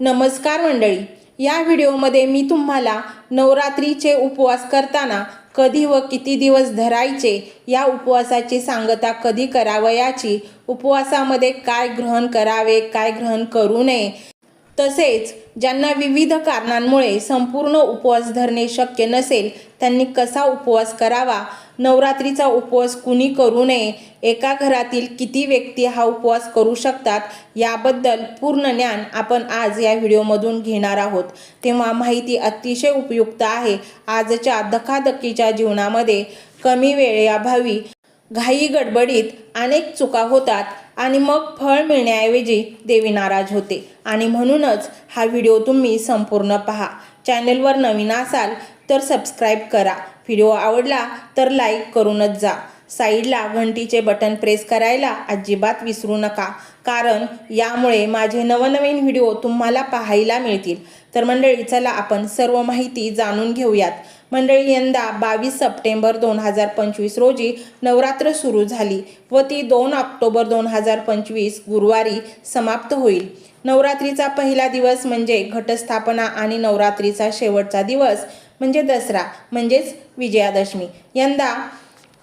नमस्कार मंडळी. या व्हिडिओमध्ये मी तुम्हाला नवरात्रीचे उपवास करताना कधी व किती दिवस धरायचे या उपवासाची सांगता कधी करावयाची उपवासामध्ये काय ग्रहण करावे काय ग्रहण करू नये तसेच ज्यांना विविध कारणांमुळे संपूर्ण उपवास धरणे शक्य नसेल त्यांनी कसा उपवास करावा? नवरात्रीचा उपवास कुणी करू नये? एका घरातील किती व्यक्ती हा उपवास करू शकतात? याबद्दल पूर्ण ज्ञान आपण आज या व्हिडिओमधून घेणार आहोत. तेव्हा माहिती अतिशय उपयुक्त आहे. आजच्या धकाधकीच्या जीवनामध्ये कमी वेळेअभावी घाई गडबडीत अनेक चुका होतात. आणि मग फळ मिळण्याऐवजी देवी नाराज होते. आणि म्हणूनच हा व्हिडिओ तुम्ही संपूर्ण पहा. चॅनलवर नवीन असाल तर सबस्क्राईब करा. व्हिडिओ आवडला तर लाईक करूनच जा. साईडला घंटीचे बटन प्रेस करायला अजिबात विसरू नका. कारण यामुळे माझे नवनवीन व्हिडिओ तुम्हाला पाहायला मिळतील. तर मंडळी चला आपण सर्व माहिती जाणून घेऊयात. मंडळी यंदा बावीस सप्टेंबर दोन हजार पंचवीस रोजी नवरात्र सुरू झाली व ती दोन ऑक्टोबर दोन हजार पंचवीस गुरुवारी समाप्त होईल. नवरात्रीचा पहिला दिवस म्हणजे घटस्थापना आणि नवरात्रीचा शेवटचा दिवस म्हणजे दसरा म्हणजेच विजयादशमी. यंदा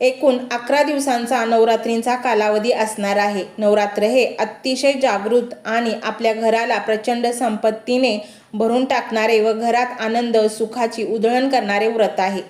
एकूण अकरा दिवसांचा नवरात्रींचा कालावधी असणार आहे. नवरात्र हे अतिशय जागृत आणि आपल्या घराला प्रचंड संपत्तीने भरून टाकणारे व घरात आनंद सुखाची उधळण करणारे व्रत आहे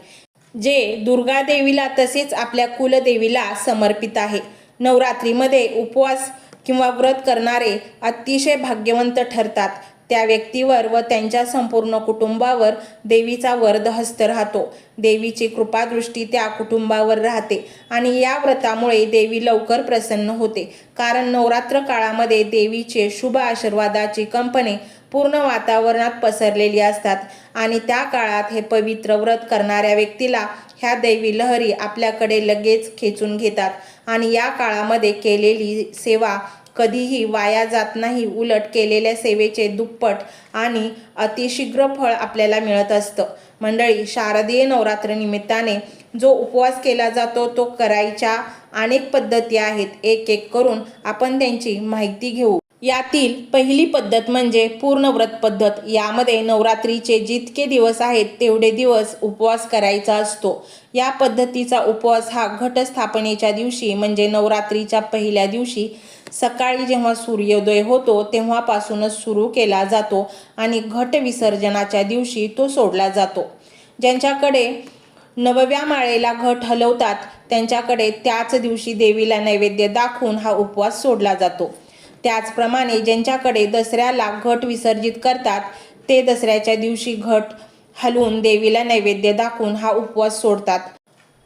जे दुर्गा देवीला तसेच आपल्या कुलदेवीला समर्पित आहे. नवरात्रीमध्ये उपवास किंवा व्रत करणारे अतिशय भाग्यवंत ठरतात. त्या व्यक्तीवर व त्यांच्या संपूर्ण कुटुंबावर देवीचा वरदहस्त राहतो. देवीची कृपादृष्टी त्या कुटुंबावर राहते आणि या व्रतामुळे देवी लवकर प्रसन्न होते. कारण नवरात्र काळामध्ये देवीचे शुभ आशीर्वादाची कंपने पूर्ण वातावरणात पसरलेली असतात आणि त्या काळात हे पवित्र व्रत करणाऱ्या व्यक्तीला ह्या दैवी लहरी आपल्याकडे लगेच खेचून घेतात आणि या काळामध्ये केलेली सेवा कधीही वाया जात नाही उलट केलेल्या सेवेचे दुप्पट आणि अतिशीघ्र फळ आपल्याला मिळत असतं. मंडळी शारदीय नवरात्र निमित्ताने जो उपवास केला जातो तो करायच्या अनेक पद्धती आहेत. एक एक करून आपण त्यांची माहिती घेऊ. यातील पहिली पद्धत म्हणजे पूर्ण व्रत पद्धत. यामध्ये नवरात्रीचे जितके दिवस आहेत तेवढे दिवस उपवास करायचा असतो. या पद्धतीचा उपवास हा घटस्थापनेच्या दिवशी म्हणजे नवरात्रीच्या पहिल्या दिवशी सकाळी जेव्हा सूर्योदय होतो तेव्हापासूनच सुरू केला जातो आणि घट विसर्जनाच्या दिवशी तो सोडला जातो. ज्यांच्याकडे नवव्या माळेला घट हलवतात त्यांच्याकडे त्याच दिवशी देवीला नैवेद्य दाखवून हा उपवास सोडला जातो. त्याचप्रमाणे ज्यांच्याकडे दसऱ्याला घट विसर्जित करतात ते दसऱ्याच्या दिवशी घट हलवून देवीला नैवेद्य दाखवून हा उपवास सोडतात.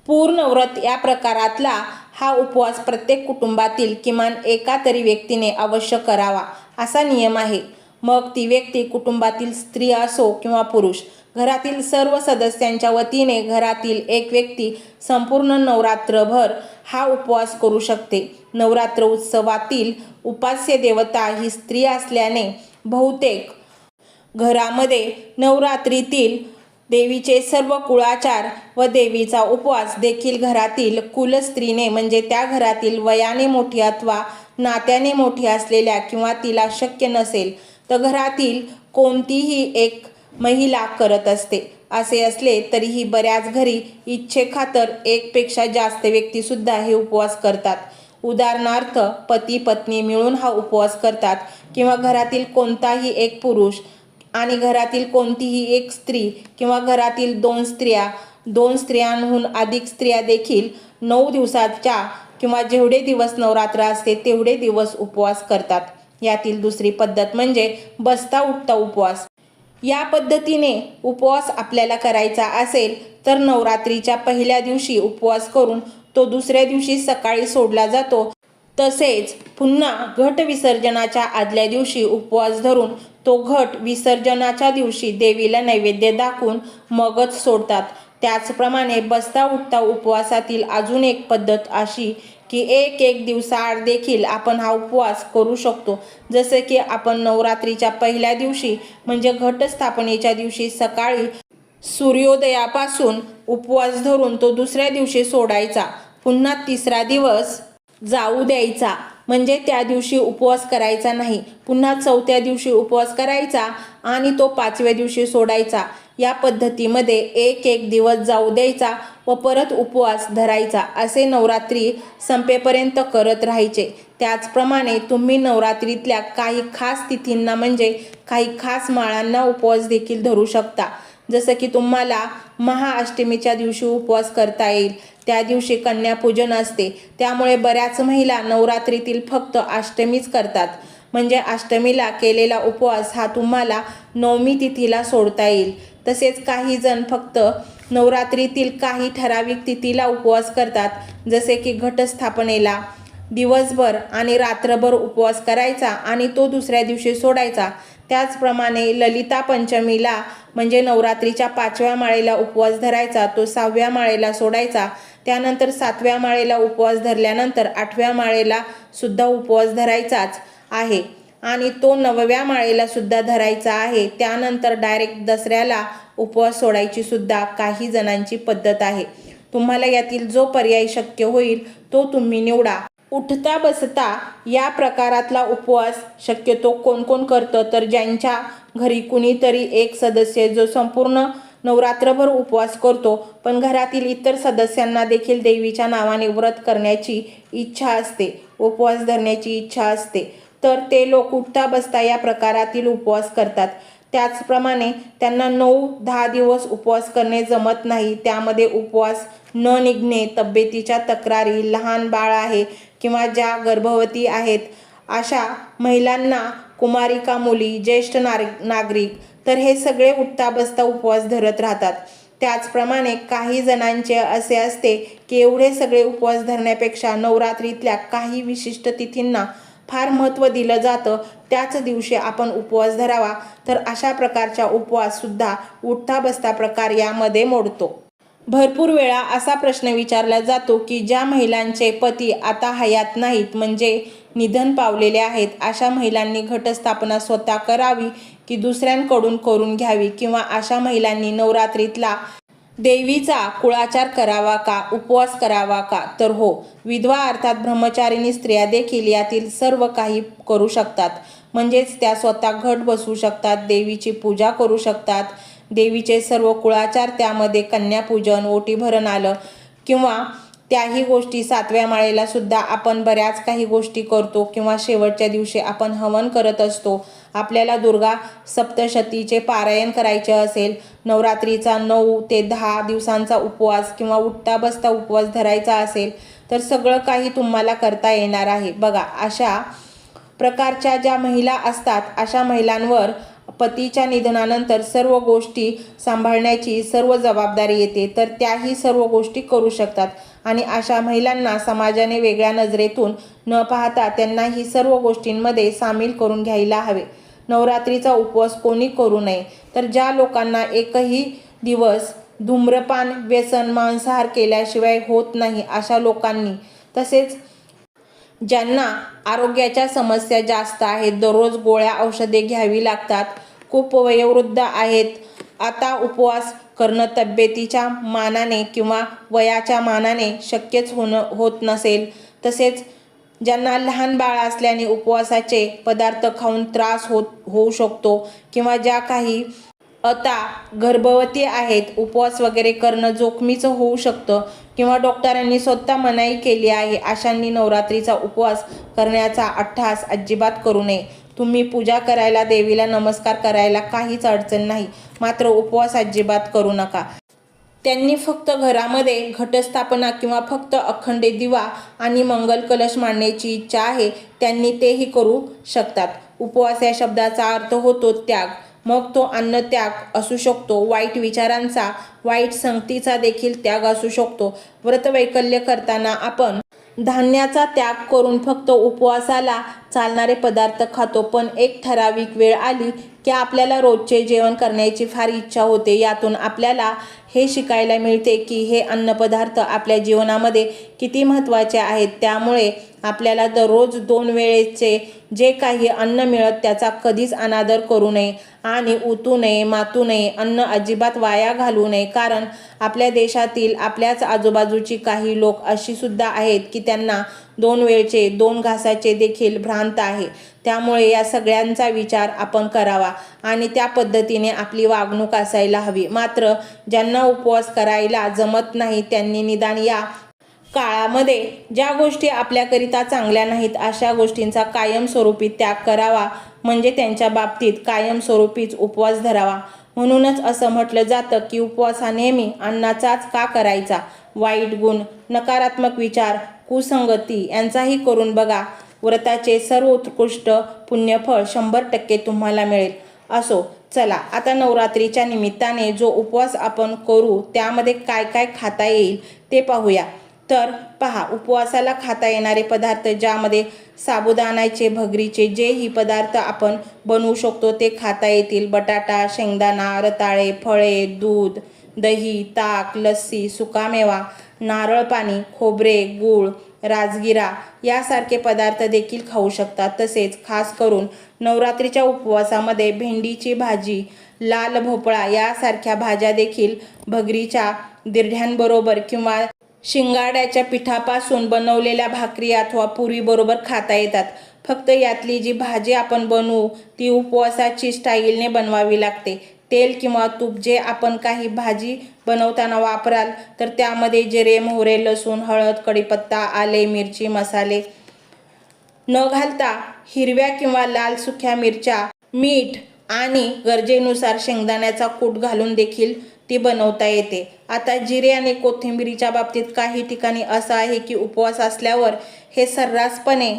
पूर्ण व्रत या प्रकारातला हा उपवास प्रत्येक कुटुंबातील किमान एका तरी व्यक्तीने अवश्य करावा असा नियम आहे. मग ती व्यक्ती कुटुंबातील स्त्री असो किंवा पुरुष घरातील सर्व सदस्यांच्या वतीने घरातील एक व्यक्ती संपूर्ण नवरात्रभर हा उपवास करू शकते. नवरात्र उत्सवातील उपास्य देवता ही स्त्री असल्याने बहुतेक घरामध्ये नवरात्रीतील देवीचे सर्व कुळाचार व देवीचा उपवास देखील घरातील कुलस्त्रीने म्हणजे त्या घरातील वयाने मोठी अथवा नात्याने मोठी असलेल्या किंवा तिला शक्य नसेल तर घरातील कोणतीही एक महिला करत असते. असे असले तरीही बऱ्याच घरी इच्छेखातर एकपेक्षा जास्त व्यक्तीसुद्धा हे उपवास करतात. उदाहरणार्थ पती पत्नी मिळून हा उपवास करतात किंवा घरातील कोणताही एक पुरुष आणि घरातील कोणतीही एक स्त्री किंवा घरातील दोन स्त्रिया दोन स्त्रियांहून अधिक स्त्रिया देखील नऊ दिवसाच्या किंवा जेवढे दिवस नवरात्र असते तेवढे दिवस उपवास करतात. यातील दुसरी पद्धत म्हणजे बसता उठता उपवास. या पद्धतीने उपवास आपल्याला करायचा असेल तर नवरात्रीच्या पहिल्या दिवशी उपवास करून तो दुसऱ्या दिवशी सकाळी सोडला जातो. तसेच पुन्हा घट विसर्जनाच्या आदल्या दिवशी उपवास धरून तो घट विसर्जनाच्या दिवशी देवीला नैवेद्य दाखवून मगच सोडतात. त्याचप्रमाणे बसता उठता उपवासातील अजून एक पद्धत अशी की एक एक दिवसाआड देखील आपण हा उपवास करू शकतो. जसे की आपण नवरात्रीच्या पहिल्या दिवशी म्हणजे घटस्थापनेच्या दिवशी सकाळी सूर्योदयापासून उपवास धरून तो दुसऱ्या दिवशी सोडायचा. पुन्हा तिसरा दिवस जाऊ द्यायचा. म्हणजे त्या दिवशी उपवास करायचा नाही. पुन्हा चौथ्या दिवशी उपवास करायचा आणि तो पाचव्या दिवशी सोडायचा. या पद्धतीमध्ये एक एक दिवस जाऊ द्यायचा व परत उपवास धरायचा असे नवरात्री संपेपर्यंत करत राहायचे. त्याचप्रमाणे तुम्ही नवरात्रीतल्या काही खास तिथींना म्हणजे काही खास माळांना उपवास देखील धरू शकता. जसं की तुम्हाला महाअष्टमीच्या दिवशी उपवास करता येईल. त्या दिवशी कन्यापूजन असते. त्यामुळे बऱ्याच महिला नवरात्रीतील फक्त अष्टमीच करतात. म्हणजे अष्टमीला केलेला उपवास हा तुम्हाला नवमी तिथीला सोडता येईल. तसेच काही जण फक्त नवरात्रीतील काही ठराविक तिथीला उपवास करतात. जसे की घटस्थापनेला दिवसभर आणि रात्रभर उपवास करायचा आणि तो दुसऱ्या दिवशी सोडायचा. त्याचप्रमाणे ललिता पंचमीला म्हणजे नवरात्रीच्या पाचव्या माळेला उपवास धरायचा तो सहाव्या माळेला सोडायचा. त्यानंतर सातव्या माळेला उपवास धरल्यानंतर आठव्या माळेला सुद्धा उपवास धरायचाच आहे. आणि तो नवव्या माळेला सुद्धा धरायचा आहे. त्यानंतर डायरेक्ट दसऱ्याला उपवास सोडायची सुद्धा काही जणांची पद्धत आहे. तुम्हाला यातील जो पर्याय शक्य होईल तो तुम्ही निवडा. उठता बसता या प्रकारातला उपवास शक्यतो कोण कोण करतं? तर ज्यांच्या घरी कुणीतरी एक सदस्य जो संपूर्ण नवरात्रभर उपवास करतो. पण घरातील इतर सदस्यांना देखील देवीच्या नावाने व्रत करण्याची इच्छा असते. उपवास धरण्याची इच्छा असते. तर ते लोक उठता बसता या प्रकारातील उपवास करतात. त्याचप्रमाणे त्यांना नऊ दहा दिवस उपवास करणे जमत नाही. त्यामध्ये उपवास न निघणे तब्येतीच्या तक्रारी लहान बाळ आहे किंवा ज्या गर्भवती आहेत अशा महिलांना कुमारिका मुली ज्येष्ठ नार नागरिक तर हे सगळे उठता बसता उपवास धरत राहतात. त्याचप्रमाणे काही जणांचे असे असते की एवढे सगळे उपवास धरण्यापेक्षा नवरात्रीतल्या काही विशिष्ट तिथींना फार महत्त्व दिलं जातं. त्याच दिवशी आपण उपवास धरावा. तर अशा प्रकारच्या उपवाससुद्धा उठता बसता प्रकार यामध्ये मोडतो. भरपूर वेळा असा प्रश्न विचारला जातो की ज्या महिलांचे पती आता हयात नाहीत म्हणजे निधन पावलेले आहेत अशा महिलांनी घटस्थापना स्वतः करावी की दुसऱ्यांकडून करून घ्यावी किंवा अशा महिलांनी नवरात्रीतला देवीचा कुळाचार करावा का उपवास करावा का? तर हो विधवा अर्थात ब्रह्मचारिणी स्त्रिया देखील यातील सर्व काही करू शकतात. म्हणजेच त्या स्वतः घट बसवू शकतात देवीची पूजा करू शकतात. देवीचे सर्व कुळाचार त्यामध्ये कन्यापूजन ओटी भरण आलं किंवा त्याही गोष्टी सातव्या माळेला सुद्धा आपण बऱ्याच काही गोष्टी करतो किंवा शेवटच्या दिवशी आपण हवन करत असतो. आपल्याला दुर्गा सप्तशतीचे पारायण करायचे असेल नवरात्रीचा नऊ ते दहा दिवसांचा उपवास किंवा उठता बसता उपवास धरायचा असेल तर सगळं काही तुम्हाला करता येणार आहे. बघा अशा प्रकारच्या ज्या महिला असतात अशा महिलांवर पतीच्या निधनानंतर सर्व गोष्टी सांभाळण्याची सर्व जबाबदारी येते तर त्याही सर्व गोष्टी करू शकतात. आणि अशा महिलांना समाजाने वेगळ्या नजरेतून न पाहता त्यांना ही सर्व गोष्टींमध्ये सामील करून घ्यायला हवे. नवरात्रीचा उपवास कोणी करू नये तर ज्या लोकांना एकही दिवस धूम्रपान व्यसन मांसाहार केल्याशिवाय होत नाही अशा लोकांनी तसेच ज्यांना आरोग्याच्या समस्या जास्त आहेत दररोज गोळ्या औषधे घ्यावी लागतात खूप वयोवृद्ध आहेत. आता उपवास करणं तब्येतीच्या मानाने किंवा वयाच्या मानाने शक्यच होणं होत नसेल. तसेच ज्यांना लहान बाळ असल्याने उपवासाचे पदार्थ खाऊन त्रास होत होऊ शकतो किंवा ज्या काही आता गर्भवती आहेत उपवास वगैरे करणं जोखमीचं होऊ शकतं किंवा डॉक्टरांनी स्वतः मनाई केली आहे अशांनी नवरात्रीचा उपवास करण्याचा अट्ठास अजिबात करू नये. तुम्ही पूजा करायला देवीला नमस्कार करायला काहीच अडचण नाही. मात्र उपवास अजिबात करू नका. त्यांनी फक्त घरामध्ये घटस्थापना किंवा फक्त अखंड दिवा आणि मंगल कलश मांडण्याची इच्छा आहे त्यांनी तेही करू शकतात. उपवास या शब्दाचा अर्थ होतो त्याग. मग तो अन्न त्याग असू शकतो. वाईट विचारांचा वाईट संगतीचा देखील त्याग असू शकतो. व्रतवैकल्य करताना आपण धान्याचा त्याग करून फक्त उपवासाला चालणारे पदार्थ खातो पण एक ठराविक वेळ आली की आपल्याला रोजचे जेवण करण्याची फार इच्छा होते. यातून आपल्याला हे शिकायला मिळते की हे अन्नपदार्थ आपल्या जीवनामध्ये किती महत्त्वाचे आहेत. त्यामुळे आपल्याला दररोज दोन वेळेचे जे काही अन्न मिळत त्याचा कधीच अनादर करू नये आणि उतू नये मातू नये अन्न अजिबात वाया घालू नये. कारण आपल्या देशातील आपल्याच आजूबाजूची काही लोक अशी सुद्धा आहेत की त्यांना दोन वेळचे दोन घासाचे देखील भ्रांत आहे. त्यामुळे या सगळ्यांचा विचार आपण करावा आणि त्या पद्धतीने आपली वागणूक असायला हवी. मात्र ज्यांना उपवास करायला जमत नाही त्यांनी निदान या काळामध्ये ज्या गोष्टी आपल्याकरिता चांगल्या नाहीत अशा गोष्टींचा कायमस्वरूपी त्याग करावा. म्हणजे त्यांच्या बाबतीत कायमस्वरूपीच उपवास धरावा. म्हणूनच असं म्हटलं जातं की उपवास हा नेहमी अन्नाचाच का करायचा? वाईट गुण नकारात्मक विचार कुसंगती यांचाही करून बघा. व्रताचे सर्व उत्कृष्ट पुण्यफळ शंभर टक्के तुम्हाला मिळेल. असो चला आता नवरात्रीच्या निमित्ताने जो उपवास आपण करू त्यामध्ये काय काय खाता येईल ते पाहूया. तर पहा उपवासाला खाता येणारे पदार्थ ज्यामध्ये साबुदाण्याचे भगरीचे जेही पदार्थ आपण बनवू शकतो ते खाता येतील. बटाटा शेंगदाणा रताळे फळे दूध दही ताक लस्सी सुकामेवा नारळ पाणी खोबरे गूळ राजगिरा यासारखे पदार्थ देखील खाऊ शकतात. तसेच खास करून नवरात्रीच्या उपवासामध्ये भेंडीची भाजी लाल भोपळा यासारख्या भाज्या देखील भगरीच्या दिरढ्यांबरोबर किंवा शिंगाड्याच्या पिठापासून बनवलेल्या भाकरी अथवा पुरीबरोबर खाता येतात. फक्त यातली जी भाजी आपण बनवू ती उपवासाची स्टाईलने बनवावी लागते. तेल किंवा तूप जे आपण काही भाजी बनवताना वापराल तर त्यामध्ये जिरे मोहरे लसूण हळद कढीपत्ता आले मिरची मसाले. न घालता हिरव्या किंवा लाल सुक्या मिरच्या मीठ आणि गरजेनुसार शेंगदाण्याचा कूट घालून देखील ती बनवता येते. आता जिरे आणि कोथिंबिरीच्या बाबतीत काही ठिकाणी असं आहे की उपवास असल्यावर हे सर्रासपणे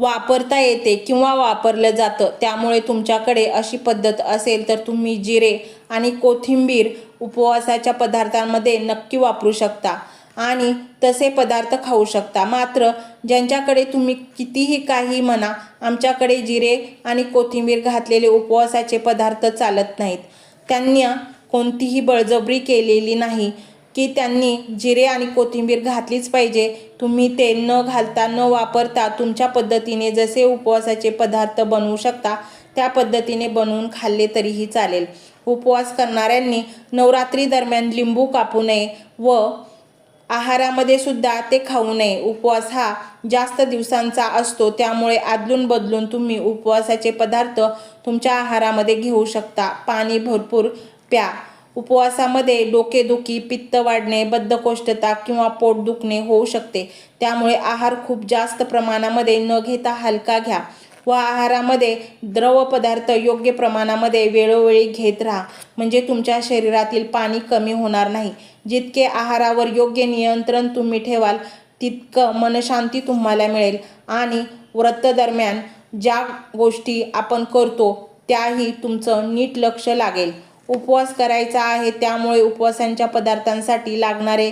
वापरता येते किंवा वापरलं जातं. त्यामुळे तुमच्याकडे अशी पद्धत असेल तर तुम्ही जिरे आणि कोथिंबीर उपवासाच्या पदार्थांमध्ये नक्की वापरू शकता आणि तसे पदार्थ खाऊ शकता. मात्र ज्यांच्याकडे तुम्ही कितीही काही म्हणा आमच्याकडे जिरे आणि कोथिंबीर घातलेले उपवासाचे पदार्थ चालत नाहीत. त्यांनी कोणतीही बळजबरी केलेली नाही. की त्यांनी जिरे आणि कोथिंबीर घातलीच पाहिजे. तुम्ही ते न घालता न वापरता तुमच्या पद्धतीने जसे उपवासाचे पदार्थ बनवू शकता त्या पद्धतीने बनवून खाल्ले तरीही चालेल. उपवास करणाऱ्यांनी नवरात्री दरम्यान लिंबू कापू नये व आहारामध्ये सुद्धा ते खाऊ नये. उपवास हा जास्त दिवसांचा असतो त्यामुळे आदलून बदलून तुम्ही उपवासाचे पदार्थ तुमच्या आहारामध्ये घेऊ शकता. पाणी भरपूर प्या. उपवासामध्ये डोकेदुखी पित्त वाढणे बद्धकोष्ठता किंवा पोट दुखणे होऊ शकते. त्यामुळे आहार खूप जास्त प्रमाणामध्ये न घेता हलका घ्या व आहारामध्ये द्रव पदार्थ योग्य प्रमाणामध्ये वेळोवेळी घेत राहा. म्हणजे तुमच्या शरीरातील पाणी कमी होणार नाही. जितके आहारावर योग्य नियंत्रण तुम्ही ठेवाल तितकं मनशांती तुम्हाला मिळेल. आणि व्रतदरम्यान ज्या गोष्टी आपण करतो त्याही तुमचं नीट लक्ष लागेल. उपवास करायचा आहे त्यामुळे उपवासांच्या पदार्थांसाठी लागणारे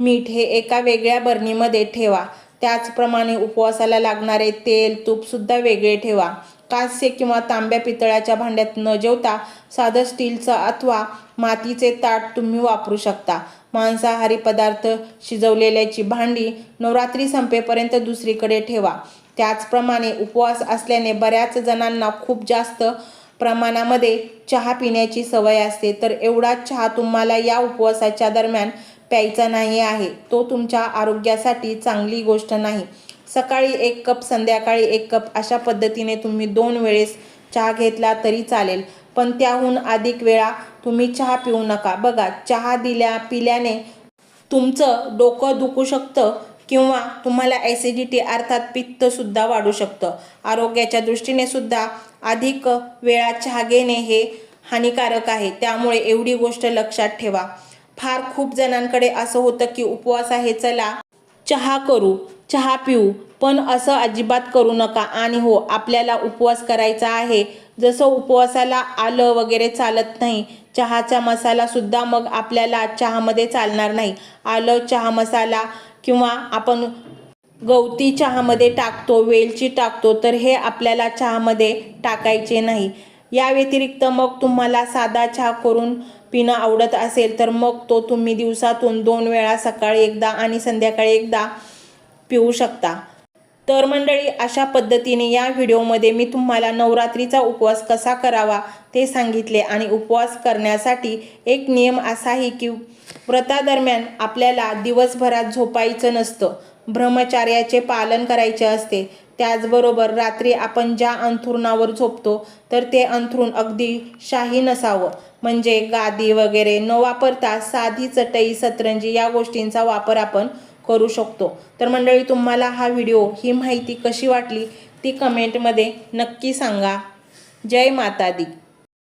मीठ हे एका वेगळ्या बरणीमध्ये ठेवा. त्याचप्रमाणे उपवासाला लागणारे तेल तूपसुद्धा वेगळे ठेवा. कांस्य किंवा तांब्या पितळाच्या भांड्यात न जेवता साधं स्टीलचं अथवा मातीचे ताट तुम्ही वापरू शकता. मांसाहारी पदार्थ शिजवलेल्याची भांडी नवरात्री संपेपर्यंत दुसरीकडे ठेवा. त्याचप्रमाणे उपवास असल्याने बऱ्याच जणांना खूप जास्त प्रमाणामध्ये चहा पिण्याची सवय असते तर एवढा चहा तुम्हाला या उपवासाच्या दरम्यान प्यायचा नाही आहे. तो तुमच्या आरोग्यासाठी चांगली गोष्ट नाही. सकाळी एक कप संध्याकाळी एक कप अशा पद्धतीने तुम्ही दोन वेळेस चहा घेतला तरी चालेल. पण त्याहून अधिक वेळा तुम्ही चहा पिऊ नका. बघा चहा दिल्या पिल्याने तुमचं डोकं दुखू शकतं किंवा तुम्हाला ॲसिडिटी अर्थात पित्तसुद्धा वाढू शकतं. आरोग्याच्या दृष्टीने सुद्धा अधिक वेळा चहा घेणे हे हानिकारक आहे. त्यामुळे एवढी गोष्ट लक्षात ठेवा. फार खूप जणांकडे असं होतं की उपवास आहे चला चहा करू चहा पिऊ पण असं अजिबात करू नका. आणि हो आपल्याला उपवास करायचा आहे. जसं उपवासाला आलं वगैरे चालत नाही चहाचा मसालासुद्धा मग आपल्याला चहामध्ये चालणार नाही. आलं चहा मसाला किंवा आपण गवती चहामध्ये टाकतो वेलची टाकतो तर हे आपल्याला चहामध्ये टाकायचे नाही. या व्यतिरिक्त मग तुम्हाला साधा चहा करून पिणं आवडत असेल तर मग तो तुम्ही दिवसातून दोन वेळा सकाळी एकदा आणि संध्याकाळी एकदा पिऊ शकता. तर मंडळी अशा पद्धतीने या व्हिडिओमध्ये मी तुम्हाला नवरात्रीचा उपवास कसा करावा ते सांगितले आणि उपवास करण्यासाठी एक नियम असाही की व्रतादरम्यान आपल्याला दिवसभरात झोपायचं नसतं. ब्रह्मचार्याचे पालन करायचे असते. त्याचबरोबर रात्री आपण ज्या अंथरुणावर झोपतो तर ते अंथरूण अगदी शाही नसावं. म्हणजे गादी वगैरे न वापरता साधी चटई सतरंजी या गोष्टींचा वापर आपण करू शकतो. तर मंडळी तुम्हाला हा व्हिडिओ ही माहिती कशी वाटली ती कमेंटमध्ये नक्की सांगा. जय माता दी.